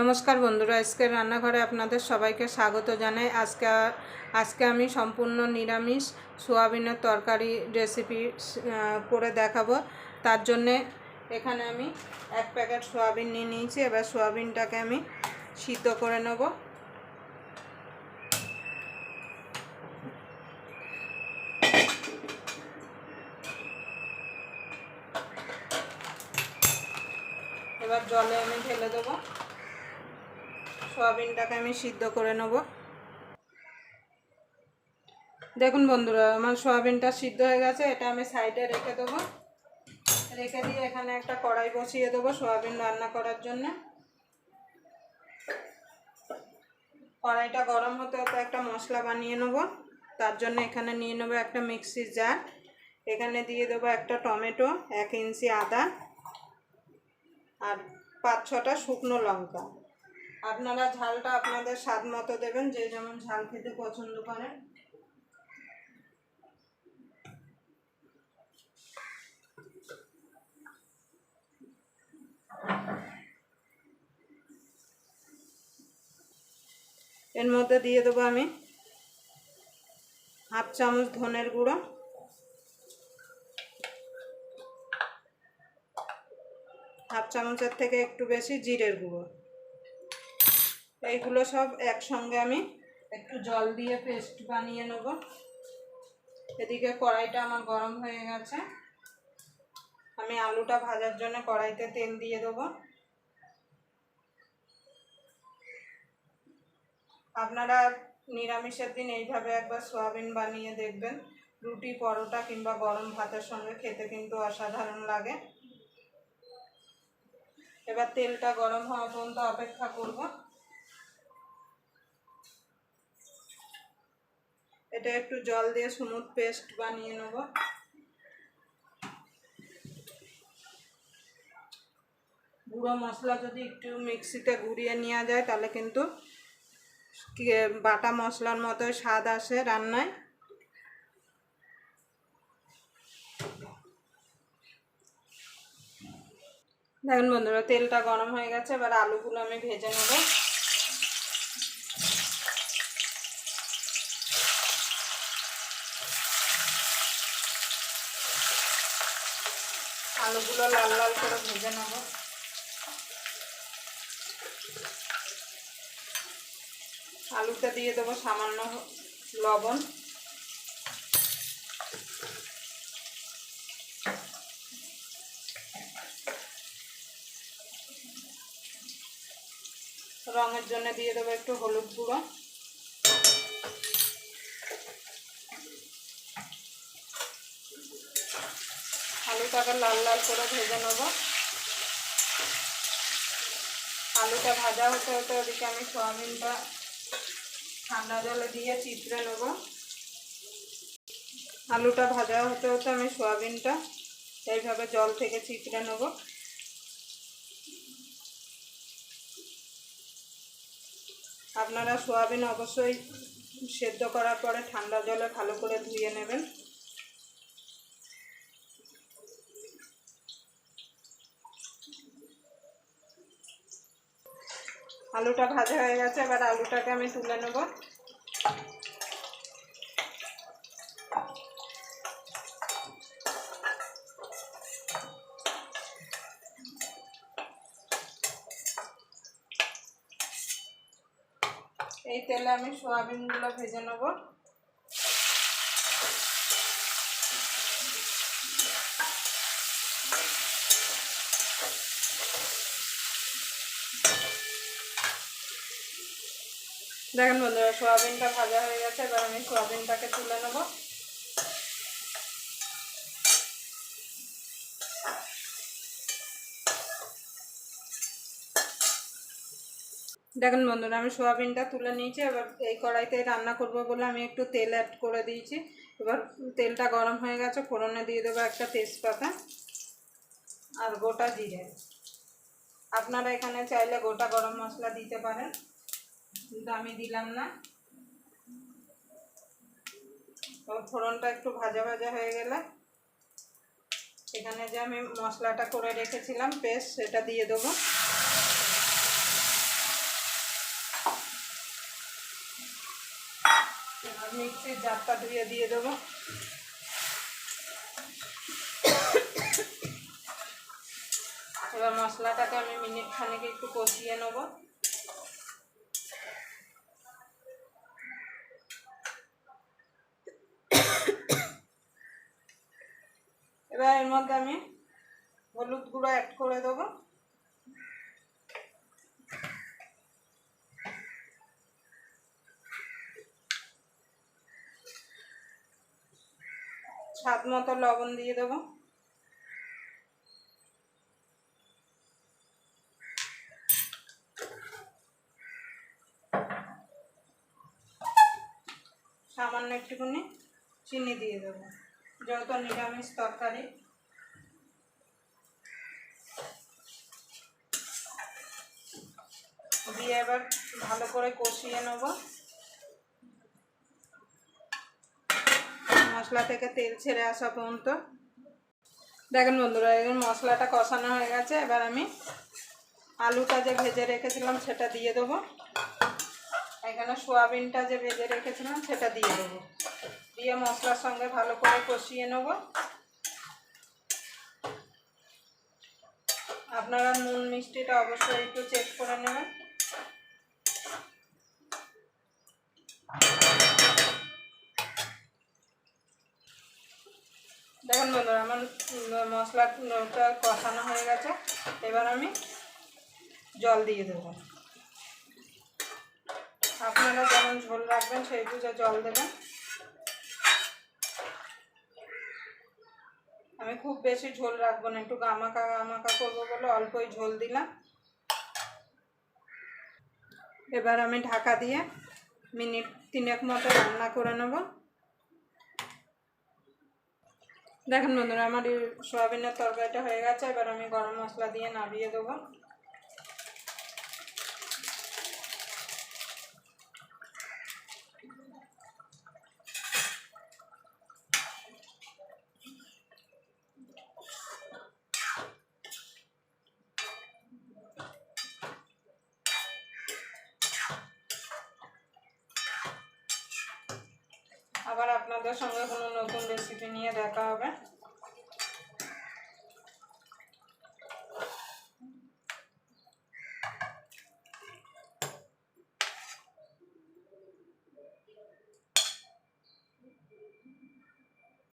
নমস্কার বন্ধুরা, আজকের রান্নাঘরে আপনাদের সবাইকে স্বাগত জানাই। আজকে আজকে আমি সম্পূর্ণ নিরামিষ সোয়াবিনের তরকারি রেসিপি করে দেখাবো। তার জন্যে এখানে আমি এক প্যাকেট সোয়াবিন নিয়ে নিয়েছি। এবার সোয়াবিনটাকে আমি সিদ্ধ করে নেব। এবার জলে আমি ঢেলে দেবো। সয়াবিনটাকে আমি সিদ্ধ করে নেব। দেখুন বন্ধুরা, আমার সয়াবিনটা সিদ্ধ হয়ে গেছে, এটা আমি সাইডে রেখে দেবো। রেখে দিয়ে এখানে একটা কড়াই বসিয়ে দেবো সয়াবিন রান্না করার জন্য। কড়াইটা গরম হতে হতে একটা মশলা বানিয়ে নেব, তার জন্য এখানে নিয়ে নেব একটা মিক্সির জার। এখানে দিয়ে দেবো একটা টমেটো, এক ইঞ্চি আদা আর পাঁচ ছটা শুকনো লঙ্কা। আপনারা ঝালটা আপনাদের স্বাদ মতো দেবেন, যে যেমন ঝাল খেতে পছন্দ করেন। এর মধ্যে দিয়ে দেবো আমি হাফ চামচ ধনের গুঁড়ো। হাফ চামচের থেকে একটু বেশি জিরের গুঁড়ো। এইগুলো সব একসঙ্গে আমি একটু জল দিয়ে পেস্ট বানিয়ে নেব। এদিকে কড়াইটা আমার গরম হয়ে গেছে। আমি আলুটা ভাজার জন্য কড়াইতে তেল দিয়ে দেবো। আপনারা নিরামিষের দিন এইভাবে একবার সোয়াবিন বানিয়ে দেখবেন। রুটি, পরোটা কিংবা গরম ভাতের সঙ্গে খেতে কিন্তু অসাধারণ লাগে। এবার তেলটা গরম হওয়া পর্যন্ত অপেক্ষা করব। এটা একটু জল দিয়ে স্মুথ পেস্ট বানিয়ে নেব। গুঁড়ো মশলা যদি একটু মিক্সিতে গুঁড়িয়ে নেওয়া যায়, তাহলে কিন্তু বাটা মশলার মতোই স্বাদ আসে রান্নায়। দেখুন বন্ধুরা, তেলটা গরম হয়ে গেছে, এবার আলুগুলো আমি ভেজে নেব। আলুগুলো লাল লাল করে ভেজে নেব। আলুটা দিয়ে দেবো সামান্য লবণ। রঙের জন্য দিয়ে দেবো একটু হলুদ গুঁড়ো। আলুটাকে লাল লাল করে ভেজে নেব। আলুটা ভাজা হতে হতে ওদিকে আমি সোয়াবিনটা ঠান্ডা জলে দিয়ে চিপড়ে নেব। আলুটা ভাজা হতে হতে আমি সোয়াবিনটা এইভাবে জল থেকে চিপড়ে নেব। আপনারা সোয়াবিন অবশ্যই সেদ্ধ করার পরে ঠান্ডা জলে ভালো করে ধুয়ে নেবেন। আলুটা ভাজা হয়ে গেছে, এবার আলুটাকে আমি তুলে নেব। এই তেলে আমি সোয়াবিনগুলো ভেজে নেব। দেখেন বন্ধুরা, সোয়াবিনটা ভাজা হয়ে গেছে, এবার আমি সোয়াবিনটাকে তুলে নেব। দেখেন বন্ধুরা, আমি সোয়াবিনটা তুলে নিয়েছি, এবার এই কড়াইতে রান্না করব বলে আমি একটু তেল অ্যাড করে দিয়েছি। এবার তেলটা গরম হয়ে গেছে, ফোড়নে দিয়ে দেবো একটা তেজপাতা আর গোটা জিরে। আপনারা এখানে চাইলে গোটা গরম মশলা দিতে পারেন। কিন্তু আমি দিলাম না। ফোড়নটা একটু ভাজা ভাজা হয়ে গেলে এখানে যে আমি মশলাটা করে রেখেছিলাম পেস্ট, সেটা দিয়ে দেবো। মিক্সির জারটা ধুয়ে দিয়ে দেবো। এবার মশলাটাকে আমি মিনিট খানেকে একটু কষিয়ে নেব। এবার এর মধ্যে আমি হলুদ গুঁড়ো অ্যাড করে দেবো। স্বাদ মতো লবণ দিয়ে দেবো। সামান্য একটুখানি চিনি দিয়ে দেবো। যেহেতু নিরামিষ তরকারি। দিয়ে এবার ভালো করে কষিয়ে নেব। মশলা থেকে তেল ছেড়ে আসা পর্যন্ত। দেখেন বন্ধুরা এবার মশলাটা কষানো হয়ে গেছে। এবার আমি আলুটা যে ভেজে রেখেছিলাম সেটা দিয়ে দেবো। এখানে সোয়াবিনটা যে ভেজে রেখেছিলাম সেটা দিয়ে দেবো। দিয়ে মশলার সঙ্গে ভালো করে কষিয়ে নেব। আপনারা নুন মিষ্টিটা অবশ্যই একটু চেক করে নেবেন। দেখুন বন্ধুরা, আমার মশলাটা কষানো হয়ে গেছে। এবার আমি জল দিয়ে দেবো। আপনারা যেমন ঝোল রাখবেন, সেই বুঝে জল দেবেন। আমি খুব বেশি ঝোল রাখব না, একটু গামাকা গামাকা করব বলে অল্পই ঝোল দিলাম। এবার আমি ঢাকা দিয়ে মিনিট তিনেক মতো রান্না করে নেব। দেখেন বন্ধুরা, আমার সয়াবিনের তরকারিটা হয়ে গেছে, এবার আমি গরম মশলা দিয়ে নামিয়ে দেবো। আপনাদের সঙ্গে কোনো নতুন রেসিপি নিয়ে দেখা হবে।